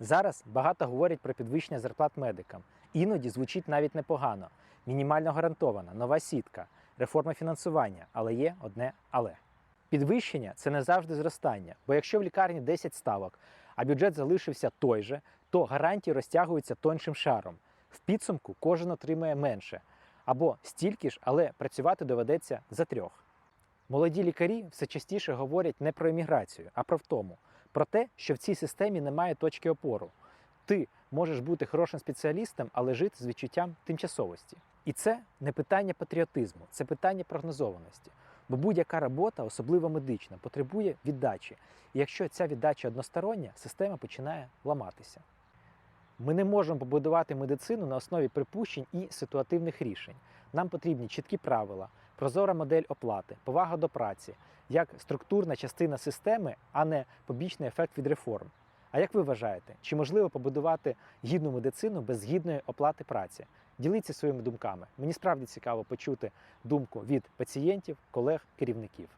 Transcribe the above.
Зараз багато говорять про підвищення зарплат медикам. Іноді звучить навіть непогано. Мінімально гарантована, нова сітка, реформа фінансування, але є одне але. Підвищення це не завжди зростання, бо якщо в лікарні 10 ставок, а бюджет залишився той же, то гарантії розтягуються тоншим шаром. В підсумку кожен отримає менше або стільки ж, але працювати доведеться за трьох. Молоді лікарі все частіше говорять не про еміграцію, а про втому, про те, що в цій системі немає точки опору. Ти можеш бути хорошим спеціалістом, але жити з відчуттям тимчасовості. І це не питання патріотизму, це питання прогнозованості. Бо будь-яка робота, особливо медична, потребує віддачі. І якщо ця віддача одностороння, система починає ламатися. Ми не можемо побудувати медицину на основі припущень і ситуативних рішень. Нам потрібні чіткі правила, прозора модель оплати, повага до праці, як структурна частина системи, а не побічний ефект від реформ. А як ви вважаєте, чи можливо побудувати гідну медицину без гідної оплати праці? Діліться своїми думками. Мені справді цікаво почути думку від пацієнтів, колег, керівників.